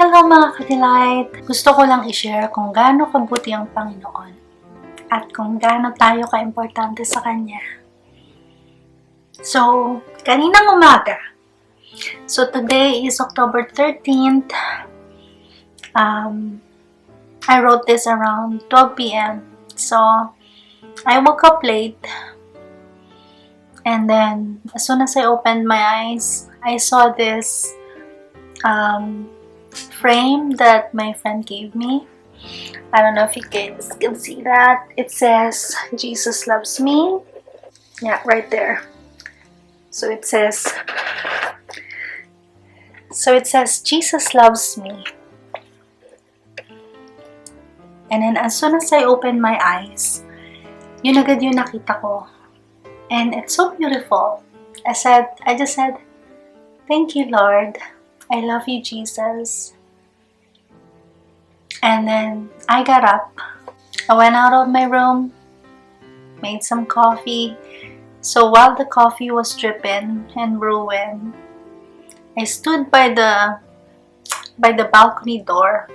Hello mga ka-delight! Gusto ko lang i-share kung gaano kabuti ang Panginoon at kung gaano tayo ka-importante sa Kanya. So, kaninang umaga, so today is October 13th, um, I wrote this around 12 p.m. So, I woke up late and then as soon as I opened my eyes, I saw this um, frame that my friend gave me. I don't know if you guys can see that. It says, Jesus loves me. Yeah, right there. So it says, so it says, Jesus loves me. And then as soon as I opened my eyes, yun agad yung nakita ko. And it's so beautiful. I said, I just said, thank you, Lord. I love you, Jesus. And then I got up. I went out of my room, made some coffee. So while the coffee was dripping and brewing, I stood by the by the balcony door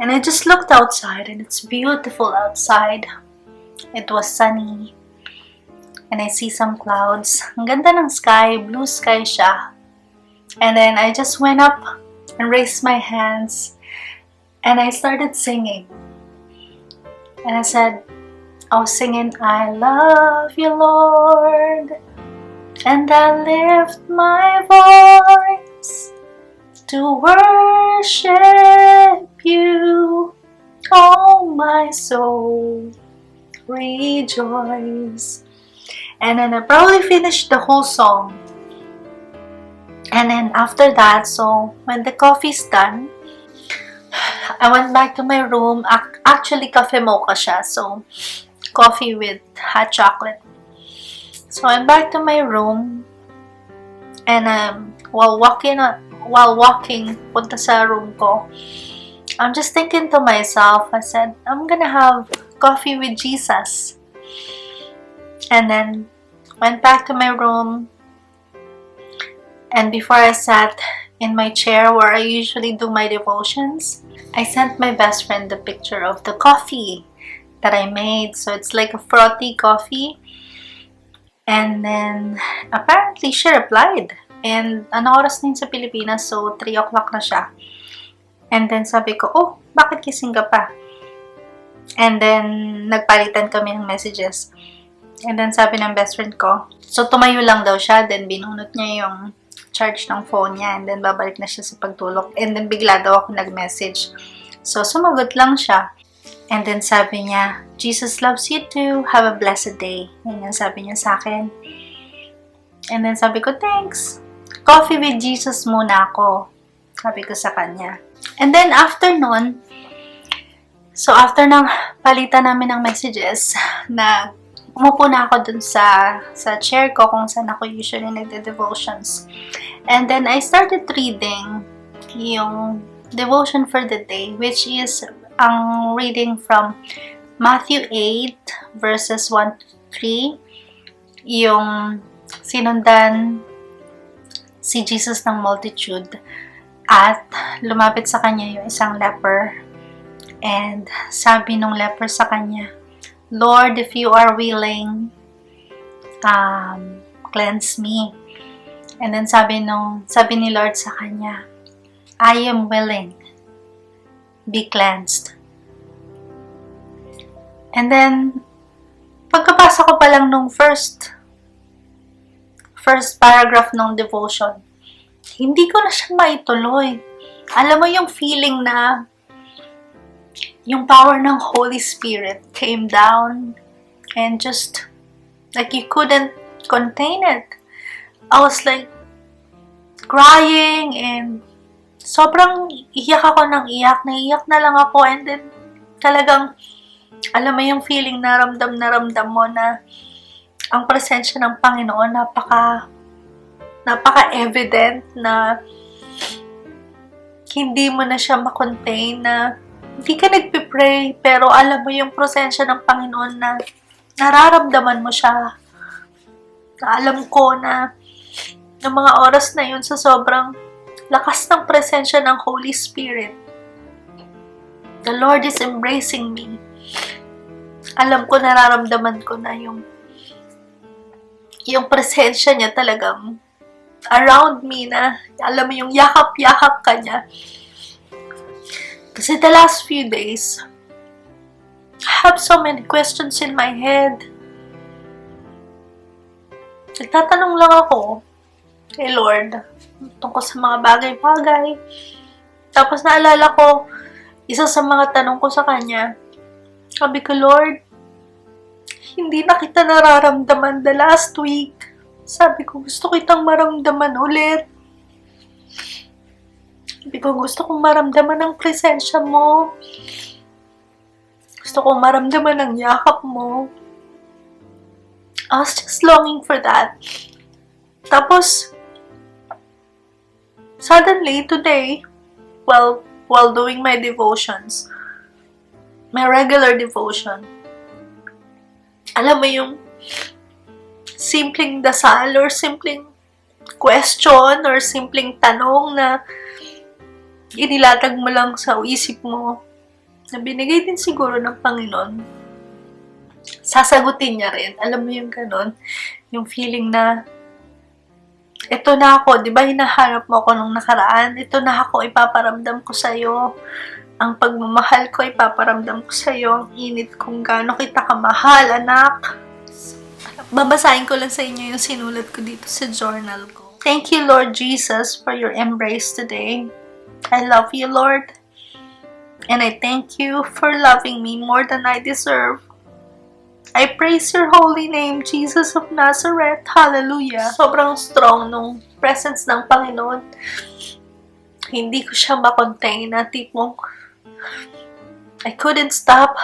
and I just looked outside and it's beautiful outside. It was sunny. And I see some clouds. Ang ganda ng sky, blue sky siya. And then I just went up and raised my hands and I started singing. And I said, I was singing, I love you, Lord. And I lift my voice to worship you. Oh, my soul, rejoice. And then I probably finished the whole song. And then after that, so when the coffee's done, I went back to my room. Actually, cafe mocha siya. So, coffee with hot chocolate. So, I went back to my room. And um, while walking, while walking, punta sa room ko, I'm just thinking to myself, I said, I'm gonna have coffee with Jesus. And then, went back to my room. And before I sat in my chair where I usually do my devotions, I sent my best friend the picture of the coffee that I made. So it's like a frothy coffee. And then, apparently, she replied. And ano oras na sa Pilipinas? So, 3 o'clock na siya. And then, sabi ko, oh, bakit kising ka pa? And then, nagpalitan kami ng messages. And then, sabi ng best friend ko, so, tumayo lang daw siya. Then, binunot niya yung charge ng phone niya and then babalik na siya sa pagtulog. And then bigla daw ako nag-message. So, sumagot lang siya. And then sabi niya, Jesus loves you too. Have a blessed day. Yan yung sabi niya sa akin. And then sabi ko, thanks. Coffee with Jesus muna ako. Sabi ko sa kanya. And then after nun, so after ng palitan namin ng messages, na umupo na ako dun sa, sa chair ko kung saan ako usually nagde-devotions. And then, I started reading yung devotion for the day, which is ang reading from Matthew 8, verses 1 to 3, yung sinundan si Jesus ng multitude at lumapit sa kanya yung isang leper and sabi nung leper sa kanya, Lord, if you are willing, um, cleanse me. And then sabi nung, sabi ni Lord sa kanya, I am willing, be cleansed. And then, pagkabasa ko pa lang nung first, first paragraph ng devotion, hindi ko na siya maituloy. Alam mo yung feeling na yung power ng Holy Spirit came down and just like you couldn't contain it. I was like crying and sobrang iyak ako ng iyak. Naiyak na lang ako and then talagang alam mo yung feeling na ramdam na ramdam mo na ang presensya ng Panginoon napaka napaka-evident na hindi mo na siya makontain na hindi ka nagpipray, pero alam mo yung presensya ng Panginoon na nararamdaman mo siya. Alam ko na ng mga oras na yun sa sobrang lakas ng presensya ng Holy Spirit. The Lord is embracing me. Alam ko, nararamdaman ko na yung yung presensya niya talagang around me na alam mo yung yakap-yakap ka niya. Kasi the last few days, I have so many questions in my head. Nagtatanong lang ako kay Lord tungkol sa mga bagay-bagay. Tapos naalala ko, isa sa mga tanong ko sa Kanya, sabi ko, Lord, hindi na kita nararamdaman the last week. Sabi ko, gusto kitang maramdaman ulit. Sabi ko, gusto kong maramdaman ang presensya mo. Gusto kong maramdaman ang yakap mo. I was just longing for that. Tapos, suddenly, today, while, while doing my devotions, my regular devotion, alam mo yung simpleng dasal or simpleng question or simpleng tanong na inilatag mo lang sa isip mo na binigay din siguro ng Panginoon, sasagutin niya rin. Alam mo yung ganun, yung feeling na ito na ako, di ba hinahanap mo ako nung nakaraan? Ito na ako, ipaparamdam ko sa'yo. Ang pagmamahal ko, ipaparamdam ko sa'yo. Ang init kung gaano kita kamahal, anak. Babasahin ko lang sa inyo yung sinulat ko dito sa journal ko. Thank you, Lord Jesus, for your embrace today. I love you, Lord. And I thank you for loving me more than I deserve. I praise your holy name, Jesus of Nazareth. Hallelujah. Sobrang strong nung presence ng Panginoon. Hindi ko siya makontain na tipong I couldn't stop.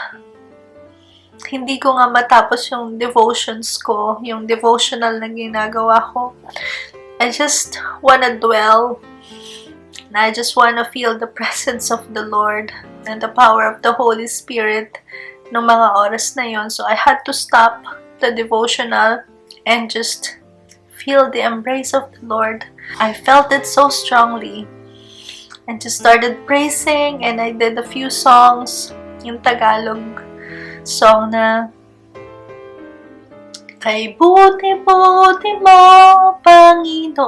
Hindi ko nga matapos yung devotions ko, yung devotional na ginagawa ko. I just wanna dwell and I just wanna feel the presence of the Lord and the power of the Holy Spirit ng mga oras na yon. So I had to stop the devotional and just feel the embrace of the Lord. I felt it so strongly and just started praising and I did a few songs yung Tagalog song na Kay buti-buti mo, Panginoon,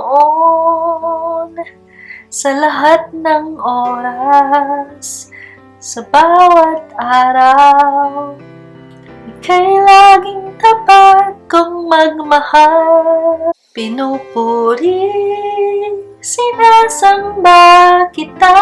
sa lahat ng oras, sa bawat araw. Ika'y laging tapat kong magmahal. Pinupuri, sinasamba kita.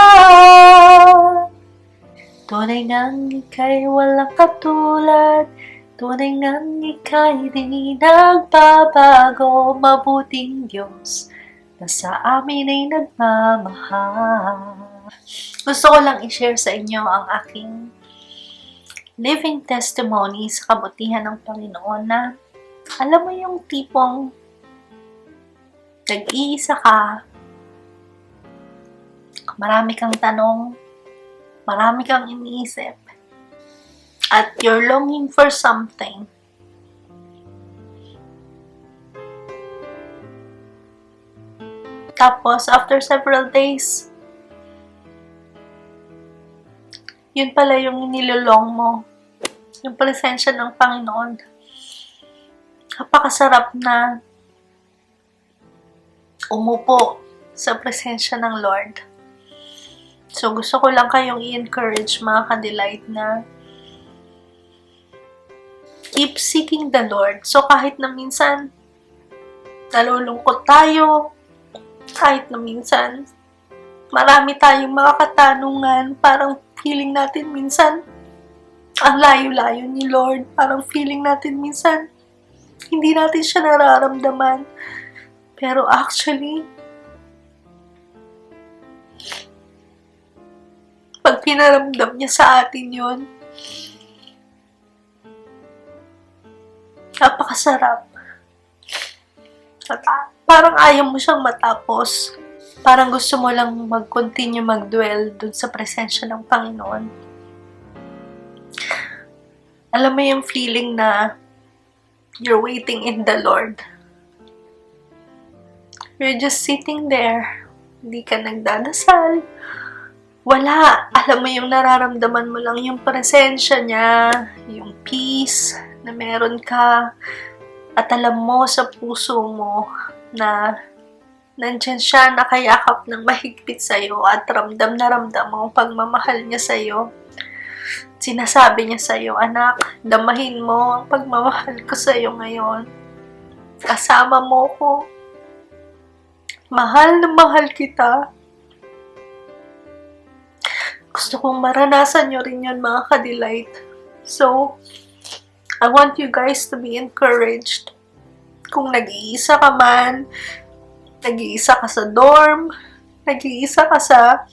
Tunay ngang ika'y walang katulad. Tunay ngang ika'y di nagbabago. Mabuting Diyos na sa amin ay nagmamahal. Gusto ko lang i-share sa inyo ang aking living testimony sa kabutihan ng Panginoon na alam mo yung tipong nag-iisa ka, marami kang tanong, marami kang iniisip, at you're longing for something. Tapos, after several days, yun pala yung nilolong mo. Yung presensya ng Panginoon. Kapakasarap na umupo sa presensya ng Lord. So, gusto ko lang kayong i-encourage mga ka-delight na keep seeking the Lord. So, kahit na minsan nalulungkot tayo, kahit na minsan marami tayong mga katanungan, parang feeling natin minsan ang layo-layo ni Lord. Parang feeling natin minsan hindi natin siya nararamdaman. Pero actually, pag pinaramdam niya sa atin yon napakasarap. Parang ayaw mo siyang matapos. Parang gusto mo lang mag-continue mag-dwell dun sa presensya ng Panginoon. Alam mo yung feeling na you're waiting in the Lord. You're just sitting there, hindi ka nagdadasal. Wala. Alam mo yung nararamdaman mo lang yung presensya niya, yung peace na meron ka. At alam mo sa puso mo na nandyan siya nakayakap ng mahigpit sa'yo at ramdam na ramdam mo ang pagmamahal niya sa'yo. Sinasabi niya sa'yo, anak, damahin mo ang pagmamahal ko sa'yo ngayon. Kasama mo ko. Mahal na mahal kita. Gusto kong maranasan nyo rin yun mga ka-delight. So, I want you guys to be encouraged. Kung nag-iisa ka man, nag-iisa ka sa dorm, nag-iisa ka sa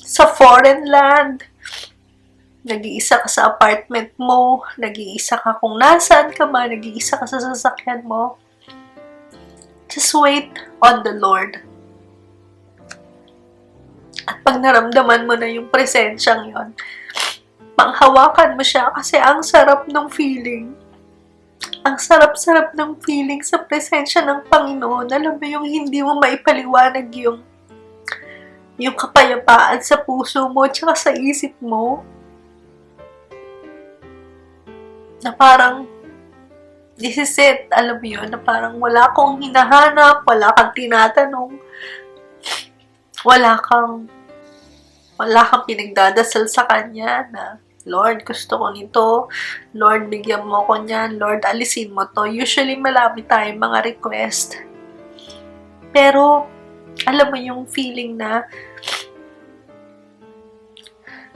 sa foreign land, nag-iisa ka sa apartment mo, nag-iisa ka kung nasaan ka man, nag-iisa ka sa sasakyan mo. Just wait on the Lord. At pag naramdaman mo na yung presensyang yon, manghawakan mo siya kasi ang sarap ng feeling. Ang sarap-sarap ng feeling sa presensya ng Panginoon. Alam mo yung hindi mo maipaliwanag yung yung kapayapaan sa puso mo tsaka sa isip mo. Na parang this is it. Alam mo yun, na parang wala akong hinahanap, wala kang tinatanong, wala kang wala kang pinagdadasal sa Kanya na, Lord, gusto ko nito. Lord, bigyan mo ko niyan. Lord, alisin mo to. Usually, malami tayong mga request. Pero, alam mo yung feeling na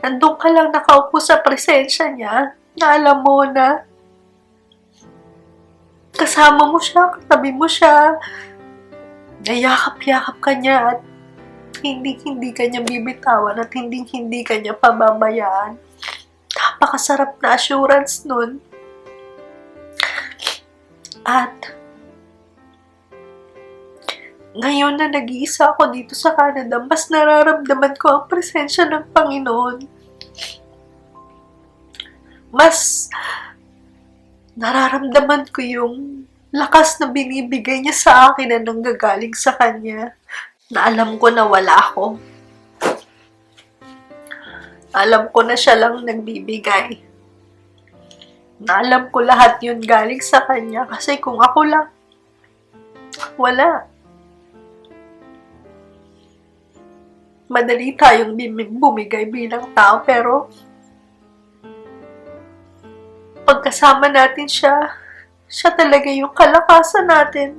nandun ka lang nakaupo sa presensya niya, na alam mo na kasama mo siya, katabi mo siya, nayakap-yakap ka niya at hindi hindi ka niya bibitawan at hindi hindi ka niya pababayaan. Napakasarap na assurance nun. At ngayon na nag-iisa ako dito sa Canada, mas nararamdaman ko ang presensya ng Panginoon. Mas nararamdaman ko yung lakas na binibigay niya sa akin na nanggagaling sa Kanya na alam ko na wala ako. Alam ko na siya lang nagbibigay. Na alam ko lahat yun galing sa kanya kasi kung ako lang, wala. Madali tayong bumigay bilang tao pero pagkasama natin siya, siya talaga yung kalakasan natin.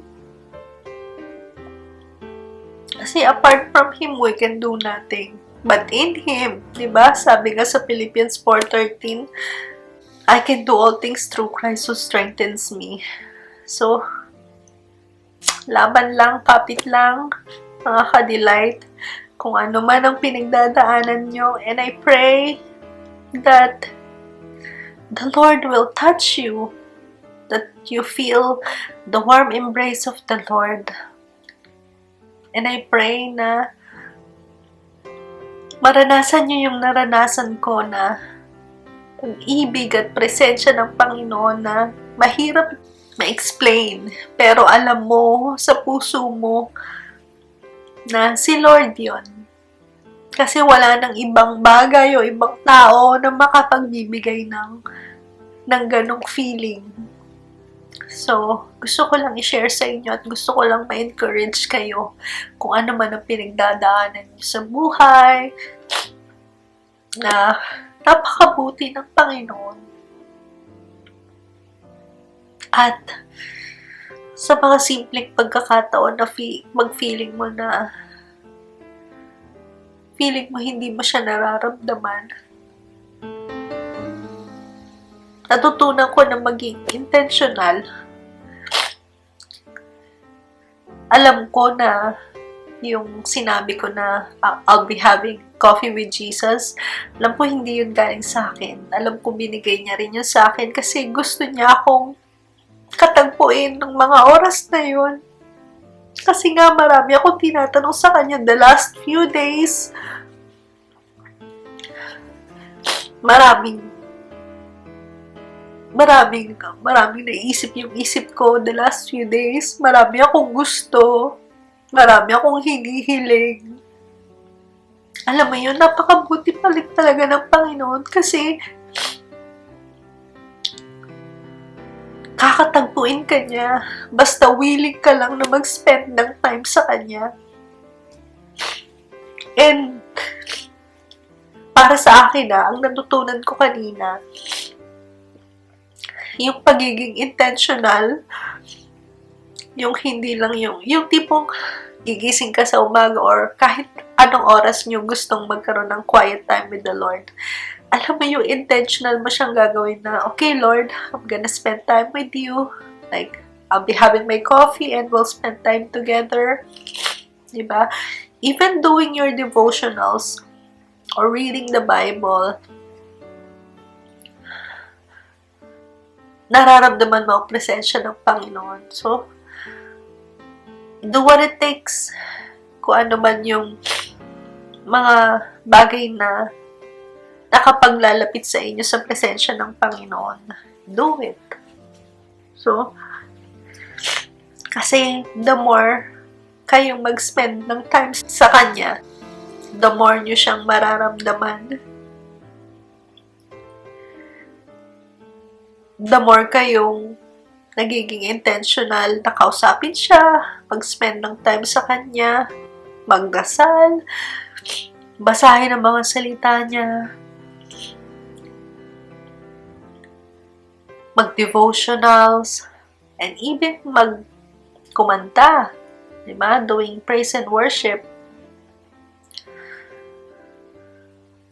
Kasi apart from Him, we can do nothing. But in Him, di ba? Sabi nga sa Philippians 4.13, I can do all things through Christ who strengthens me. So, laban lang, kapit lang, mga ka-delight, kung ano man ang pinagdadaanan nyo. And I pray that the Lord will touch you, that you feel the warm embrace of the Lord. And I pray na maranasan niyo yung naranasan ko na pag-ibig at presensya ng Panginoon na mahirap ma-explain. Pero alam mo sa puso mo na si Lord yon Kasi wala nang ibang bagay o ibang tao na makapagbibigay ng, ng ganong feeling. So, gusto ko lang i-share sa inyo at gusto ko lang ma-encourage kayo kung ano man ang pinagdadaanan niyo sa buhay na napakabuti ng Panginoon. At sa mga simpleng pagkakataon na fi- mag-feeling mo na feeling mo hindi mo siya nararamdaman, natutunan ko na maging intentional. Alam ko na yung sinabi ko na uh, I'll be having coffee with Jesus, alam ko hindi yun galing sa akin. Alam ko binigay niya rin yun sa akin kasi gusto niya akong katagpuin ng mga oras na yun. Kasi nga marami akong tinatanong sa kanya the last few days. Maraming maraming, maraming naisip yung isip ko the last few days. Marami akong gusto. Marami akong hinihiling. Alam mo yun, napakabuti palik talaga ng Panginoon kasi kakatagpuin ka niya. Basta willing ka lang na mag-spend ng time sa Kanya. And, para sa akin na, ang natutunan ko kanina, yung pagiging intentional, yung hindi lang yung, yung tipong gigising ka sa umaga or kahit anong oras nyo gustong magkaroon ng quiet time with the Lord. Alam mo yung intentional mo siyang gagawin na, okay Lord, I'm gonna spend time with you. Like, I'll be having my coffee and we'll spend time together. Diba? Even doing your devotionals or reading the Bible, nararamdaman mo ang presensya ng Panginoon. So, do what it takes. Kung ano man yung mga bagay na nakapaglalapit sa inyo sa presensya ng Panginoon. Do it. So, kasi the more kayong mag-spend ng time sa Kanya, the more nyo siyang mararamdaman. The more kayong nagiging intentional na kausapin siya, mag-spend ng time sa kanya, magdasal, basahin ang mga salita niya, mag-devotionals, and even mag-kumanta, di ba? Doing praise and worship.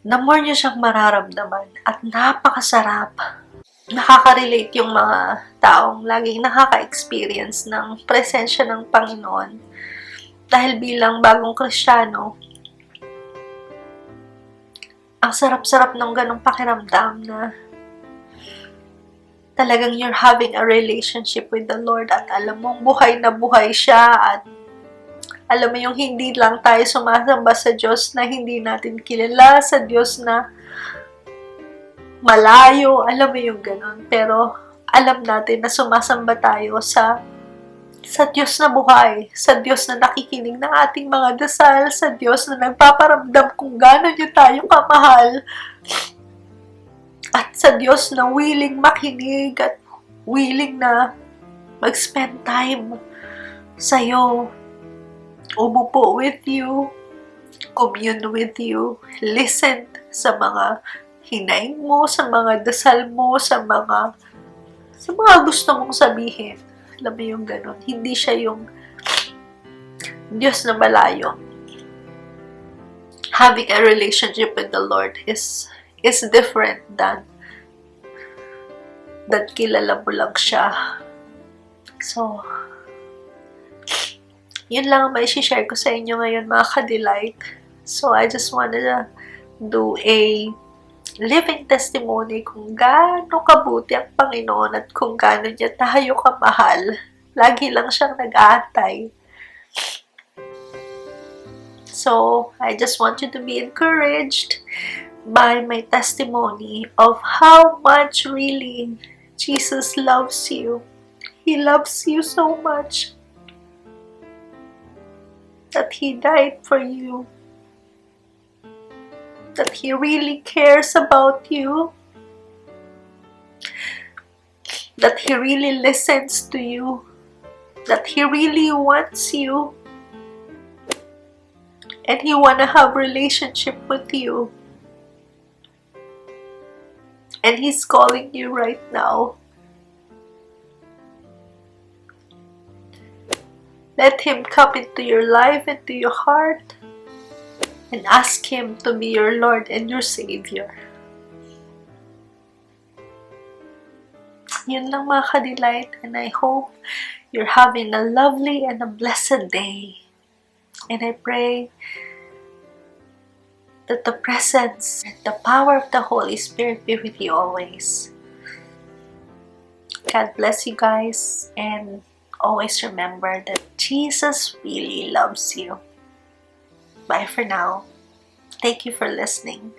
The more niyo siyang mararamdaman at napakasarap nakaka-relate yung mga taong laging nakaka-experience ng presensya ng Panginoon. Dahil bilang bagong Kristiyano, ang sarap-sarap ng ganong pakiramdam na talagang you're having a relationship with the Lord at alam mong buhay na buhay siya at alam mo yung hindi lang tayo sumasamba sa Diyos na hindi natin kilala, sa Diyos na malayo, alam mo yung ganun. Pero alam natin na sumasamba tayo sa sa Diyos na buhay, sa Diyos na nakikinig ng ating mga dasal, sa Diyos na nagpaparamdam kung gaano niyo tayo kamahal, at sa Diyos na willing makinig at willing na mag-spend time sa'yo, umupo with you, commune with you, listen sa mga hinaing mo, sa mga dasal mo, sa mga sa mga gusto mong sabihin. Alam mo yung ganun. Hindi siya yung Diyos na malayo. Having a relationship with the Lord is is different than that kilala mo lang siya. So, yun lang ang may share ko sa inyo ngayon mga ka-delight. So, I just wanna do a living testimony kung gaano kabuti ang Panginoon at kung gaano niya tayo kamahal. Lagi lang siyang nag-aantay. So, I just want you to be encouraged by my testimony of how much really Jesus loves you. He loves you so much that He died for you that He really cares about you, that He really listens to you, that He really wants you, and He wanna have relationship with you. And He's calling you right now. Let Him come into your life, into your heart and ask Him to be your Lord and your Savior. Yun lang mga ka-delight and I hope you're having a lovely and a blessed day. And I pray that the presence and the power of the Holy Spirit be with you always. God bless you guys and always remember that Jesus really loves you. Bye for now. Thank you for listening.